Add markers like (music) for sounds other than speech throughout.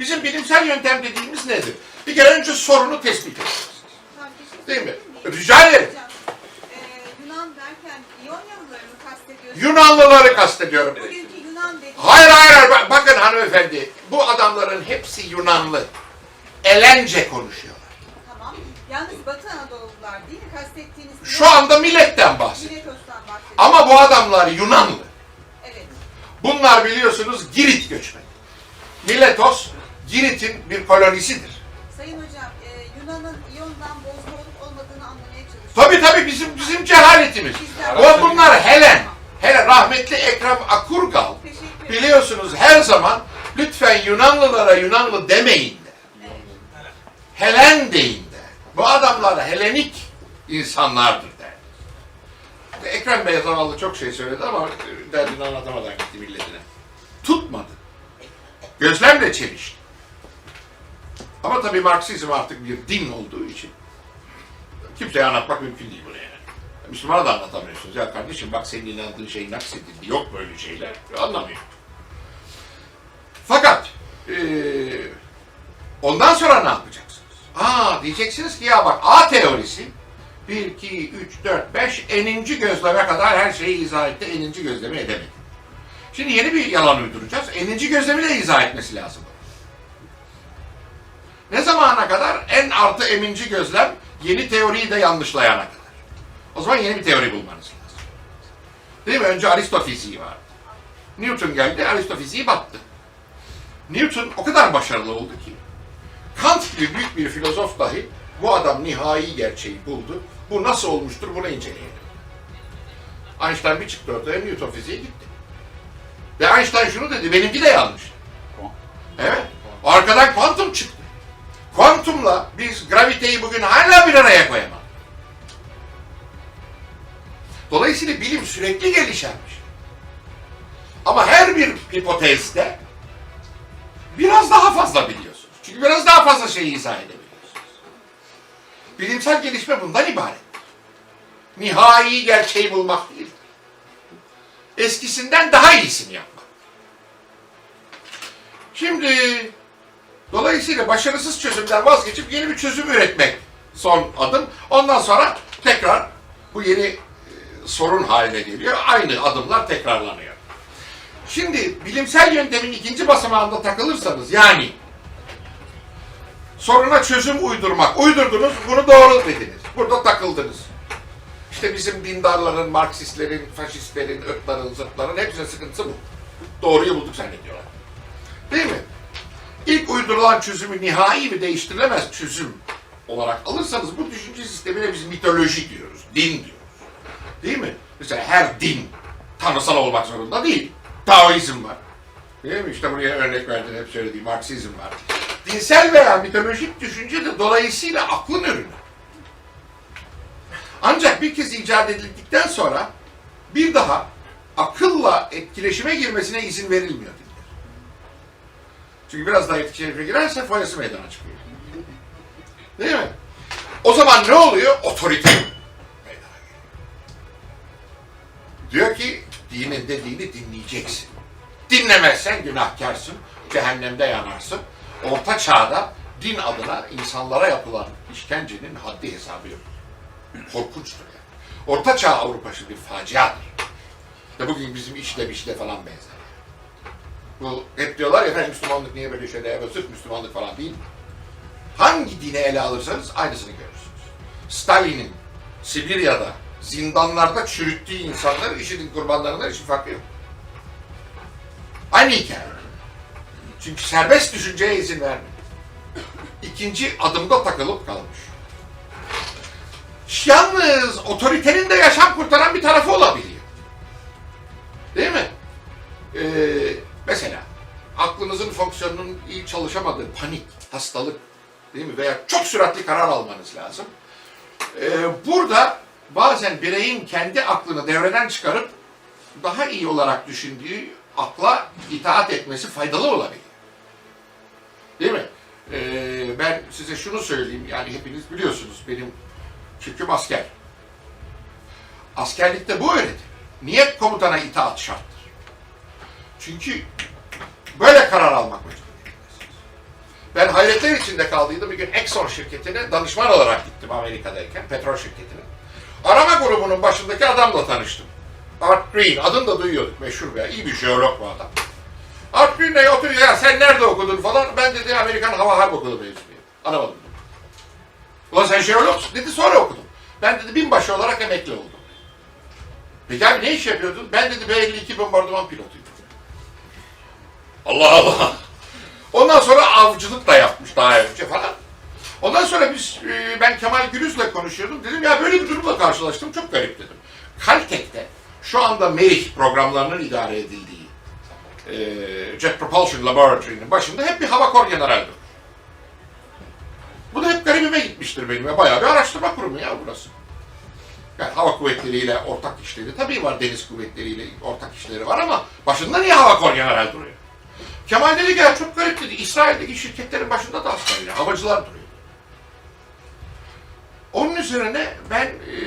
Bizim bilimsel yöntem dediğimiz nedir? Bir kere önce sorunu tespit edeceğiz. Bir şey Değil mi? Rica ederim. Ee, Yunan derken İyonyalıları mı kastediyorsunuz? Yunanlıları kastediyorum. Bugünkü Yunan dediğiniz Hayır hayır hayır. Bak- bakın hanımefendi. Bu adamların hepsi Yunanlı. Elence konuşuyorlar. tamam. Yalnız Batı Anadolulular değil mi? Kastettiğiniz Şu anda milletten bahsediyor. Miletos'tan bahsediyorsunuz. Ama bu adamlar Yunanlı. Evet. Bunlar biliyorsunuz Girit göçmeni. Miletos, Girit'in bir kolonisidir. Sayın Hocam, e, Yunan'ın İyon'dan bozma olup olmadığını anlamaya çalışıyorum. Tabii tabii bizim bizim cehaletimiz. Bizler- Bu bunlar Helen. Helen rahmetli Ekrem Akurgal. Teşekkür ederim. Biliyorsunuz her zaman lütfen Yunanlılara Yunanlı demeyin de. Helen deyin de. Bu adamlar Helenik insanlardır der. Ekrem Bey zavallı çok şey söyledi ama derdini anlatamadan gitti milletine. Tutmadı. Gözlemle çelişti. Ama tabii Marksizm artık bir din olduğu için kimseye anlatmak mümkün değil bunu yani. Müslümana da anlatamıyorsunuz. Ya kardeşim bak senin inandığın şey naksedildi. Yok böyle şeyler. Anlamıyor. Fakat eee, ondan sonra ne yapacaksınız? Aa diyeceksiniz ki ya bak A teorisi 1, 2, 3, 4, 5 eninci gözleme kadar her şeyi izah etti. Eninci gözlemi edemedi. Şimdi yeni bir yalan uyduracağız. Eninci gözlemi de izah etmesi lazım. Ne zamana kadar? En artı eminci gözlem yeni teoriyi de yanlışlayana kadar. O zaman yeni bir teori bulmanız lazım. Değil mi? Önce Aristofiziği vardı. Newton geldi, Aristofiziği battı. Newton o kadar başarılı oldu ki Kant gibi büyük bir filozof dahi bu adam nihai gerçeği buldu. Bu nasıl olmuştur bunu inceleyelim. Einstein bir çıktı ortaya Newton fiziği gitti. Ve Einstein şunu dedi, benimki de yanlış. Evet. Arkadan kuantum çıktı. Kuantumla biz graviteyi bugün hala bir araya koyamadık. Dolayısıyla bilim sürekli gelişermiş. Ama her bir hipotezde biraz daha fazla biliyorsunuz. Çünkü biraz daha fazla şeyi izah edebiliyorsunuz. Bilimsel gelişme bundan ibaret. Nihai gerçeği bulmak değil. Eskisinden daha iyisini yapmak. Şimdi dolayısıyla başarısız çözümden vazgeçip yeni bir çözüm üretmek son adım. Ondan sonra tekrar bu yeni e, sorun haline geliyor. Aynı adımlar tekrarlanıyor. Şimdi bilimsel yöntemin ikinci basamağında takılırsanız yani soruna çözüm uydurmak. Uydurdunuz, bunu doğru dediniz. Burada takıldınız. İşte bizim dindarların, Marksistlerin, faşistlerin, ırkların, zıtların hepsinin sıkıntısı bu. Doğruyu bulduk zannediyorlar. Değil mi? İlk uydurulan çözümü nihai ve değiştirilemez çözüm olarak alırsanız bu düşünce sistemine biz mitoloji diyoruz, din diyoruz. Değil mi? Mesela her din tanrısal olmak zorunda değil. Taoizm var. Değil mi? İşte buraya örnek verdiğim hep söylediğim Marksizm var. Dinsel veya mitolojik düşünce de dolayısıyla aklın ürünü. Ancak bir kez icat edildikten sonra bir daha akılla etkileşime girmesine izin verilmiyor. Çünkü biraz daha etkileşime girerse foyası meydana çıkıyor. Değil mi? O zaman ne oluyor? Otorite meydana geliyor. Diyor ki dinin dediğini dinleyeceksin. Dinlemezsen günahkarsın, cehennemde yanarsın. Orta çağda din adına insanlara yapılan işkencenin haddi hesabı yok. Korkunçtur yani. Orta çağ Avrupası bir faciadır. Ve bugün bizim işle mişle falan benzer. Bu hep diyorlar ya Müslümanlık niye böyle şeyler yapıyor? Sırf Müslümanlık falan değil? Hangi dine ele alırsanız aynısını görürsünüz. Stalin'in Sibirya'da zindanlarda çürüttüğü insanlar IŞİD'in kurbanlarından hiçbir farkı yok. Aynı hikaye. Çünkü serbest düşünceye izin vermiyor. İkinci adımda takılıp kalmış. Yalnız otoritenin de yaşam kurtaran çalışamadığı panik, hastalık değil mi? Veya çok süratli karar almanız lazım. Ee, burada bazen bireyin kendi aklını devreden çıkarıp daha iyi olarak düşündüğü akla itaat etmesi faydalı olabilir. Değil mi? Ee, ben size şunu söyleyeyim, yani hepiniz biliyorsunuz benim çünkü asker. Askerlikte bu öyledir. Niyet komutana itaat şarttır. Çünkü böyle karar almak mecburiyetindesiniz. Ben hayretler içinde kaldıydım. Bir gün Exxon şirketine danışman olarak gittim Amerika'dayken, petrol şirketine. Arama grubunun başındaki adamla tanıştım. Art Green, adını da duyuyorduk meşhur bir, iyi bir jeolog bu adam. Art Green'le oturuyor, ya sen nerede okudun falan. Ben dedi Amerikan Hava Harp Okulu mezunuyum. Anlamadım. Ulan sen jeologsun dedi, sonra okudum. Ben dedi binbaşı olarak emekli oldum. Peki abi ne iş yapıyordun? Ben dedi B-52 bombardıman pilotuydum. Allah Allah. Ondan sonra avcılık da yapmış daha önce falan. Ondan sonra biz, e, ben Kemal Gürüz'le konuşuyordum. Dedim ya böyle bir durumla karşılaştım. Çok garip dedim. Caltech'te şu anda Merih programlarının idare edildiği e, Jet Propulsion Laboratory'nin başında hep bir hava kor generaldi. Bu da hep garibime gitmiştir benim. ya. Bayağı bir araştırma kurumu ya burası. Yani hava kuvvetleriyle ortak işleri, tabii var deniz kuvvetleriyle ortak işleri var ama başında niye hava kor general duruyor? Kemal dedi ki çok garip dedi. İsrail'deki şirketlerin başında da askerler, havacılar duruyor. Onun üzerine ben e,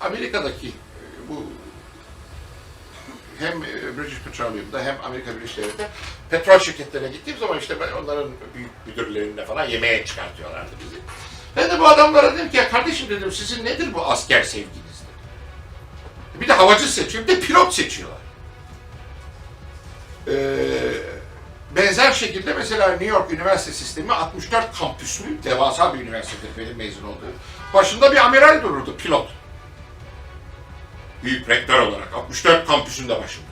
Amerika'daki e, bu hem e, British Petroleum'da hem Amerika Birleşik Devletleri'nde petrol şirketlerine gittiğim zaman işte ben onların büyük müdürlerine falan yemeğe çıkartıyorlardı bizi. Ben de bu adamlara dedim ki ya kardeşim dedim sizin nedir bu asker sevginiz. Bir de havacı seçiyor, bir de pilot seçiyorlar. Ee, benzer şekilde mesela New York Üniversite sistemi 64 kampüslü devasa bir üniversitedir benim mezun olduğum. Başında bir amiral dururdu, pilot. Büyük rektör olarak 64 kampüsünde başında.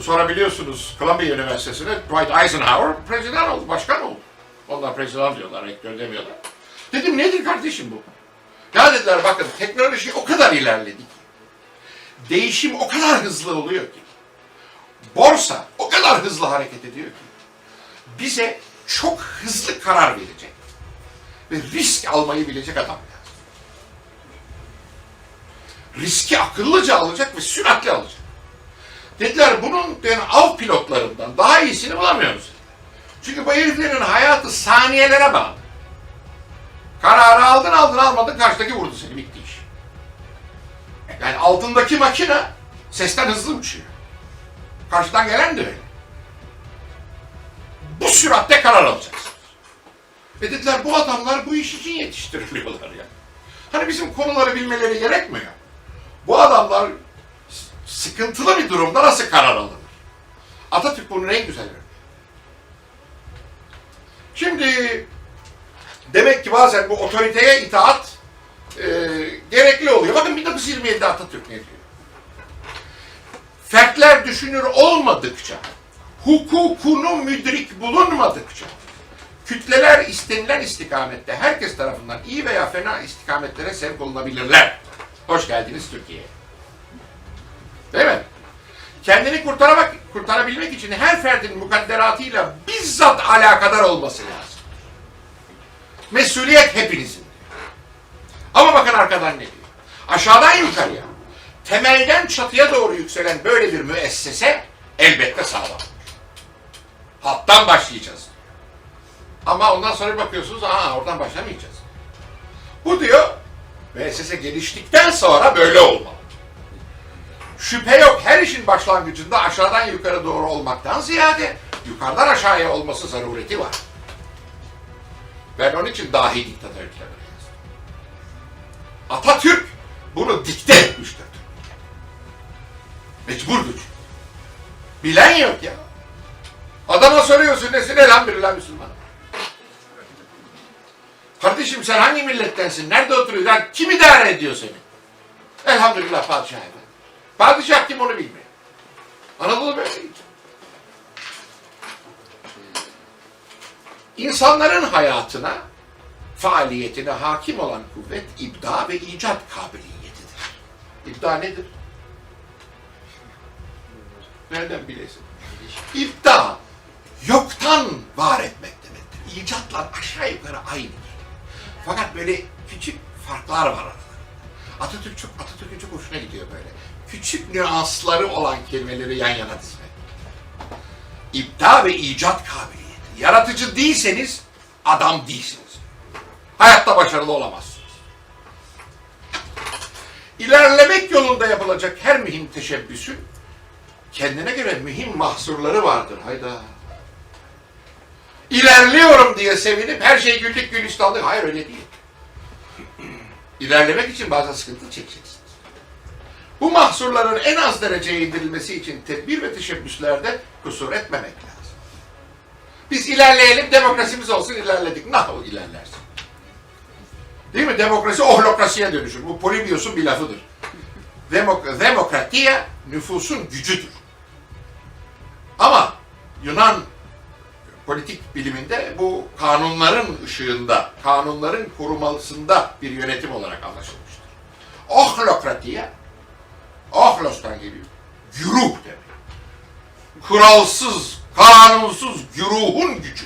Sonra biliyorsunuz Columbia Üniversitesi'ne Dwight Eisenhower prezident oldu, başkan oldu. Onlar prezident diyorlar, rektör demiyorlar. Dedim nedir kardeşim bu? Ya dediler bakın teknoloji o kadar ilerledi ki. Değişim o kadar hızlı oluyor ki. Borsa o kadar hızlı hareket ediyor ki. Bize çok hızlı karar verecek ve risk almayı bilecek adam lazım. Riski akıllıca alacak ve süratli alacak. Dediler bunun yani av pilotlarından daha iyisini bulamıyoruz. Çünkü bu heriflerin hayatı saniyelere bağlı. Kararı aldın aldın almadın karşıdaki vurdu seni bitti iş. Yani altındaki makine sesten hızlı uçuyor. Karşıdan gelen de öyle. Bu süratte karar alacaksınız. Ve dediler bu adamlar bu iş için yetiştiriliyorlar ya. Hani bizim konuları bilmeleri gerekmiyor. Bu adamlar sıkıntılı bir durumda nasıl karar alınır? Atatürk bunun en güzel. Şimdi demek ki bazen bu otoriteye itaat e, gerekli oluyor. Bakın 1927'de Atatürk ne diyor? Fertler düşünür olmadıkça, hukukunu müdrik bulunmadıkça, kütleler istenilen istikamette herkes tarafından iyi veya fena istikametlere sevk olunabilirler. Hoş geldiniz Türkiye'ye. Değil mi? Kendini kurtarmak, kurtarabilmek için her ferdin mukadderatıyla bizzat alakadar olması lazım. Mesuliyet hepinizin. Ama bakın arkadan ne diyor? Aşağıdan yukarıya, temelden çatıya doğru yükselen böyle bir müessese elbette sağlam. Hattan başlayacağız. Ama ondan sonra bakıyorsunuz, aa oradan başlamayacağız. Bu diyor, müessese geliştikten sonra böyle olmalı. Şüphe yok her işin başlangıcında aşağıdan yukarı doğru olmaktan ziyade yukarıdan aşağıya olması zarureti var. Ben onun için dahi diktatör kitabını. Atatürk bunu dikte etmiştir. Mecburdur. Bilen yok ya. Adama soruyorsun nesin elhamdülillah Müslüman. Kardeşim sen hangi millettensin? Nerede oturuyorsun? Kim idare ediyor seni? Elhamdülillah padişah efendi. Padişah kim onu bilmiyor. Anadolu böyleydi. İnsanların hayatına, faaliyetine hakim olan kuvvet ibda ve icat kabiliyetidir. İbda nedir? Nereden bilesin? İbda, yoktan var etmek demektir. İcatlar aşağı yukarı aynı. Fakat böyle küçük farklar var arada. Atatürk çok Atatürk'ün çok hoşuna gidiyor böyle. Küçük nüansları olan kelimeleri yan yana dizmek. İbda ve icat kabiliyeti. Yaratıcı değilseniz adam değilsiniz. Hayatta başarılı olamazsınız. İlerlemek yolunda yapılacak her mühim teşebbüsün kendine göre mühim mahsurları vardır. Hayda. İlerliyorum diye sevinip her şey güllük gülistanlık. Hayır öyle değil. (clears throat) İlerlemek için bazen sıkıntı çekeceksiniz. Bu mahsurların en az dereceye indirilmesi için tedbir ve teşebbüslerde kusur etmemek lazım. Biz ilerleyelim, demokrasimiz olsun, ilerledik. Nahu ilerlersin. Değil mi? Demokrasi ohlokrasiye dönüşür. Bu Polybios'un bir lafıdır. Demok demokratiya nüfusun gücüdür. Ama Yunan politik biliminde bu kanunların ışığında, kanunların korumalısında bir yönetim olarak anlaşılmıştır. Ohlokratiya, ohlos'tan geliyor. Güruh demek. Kuralsız, kanunsuz güruhun gücü.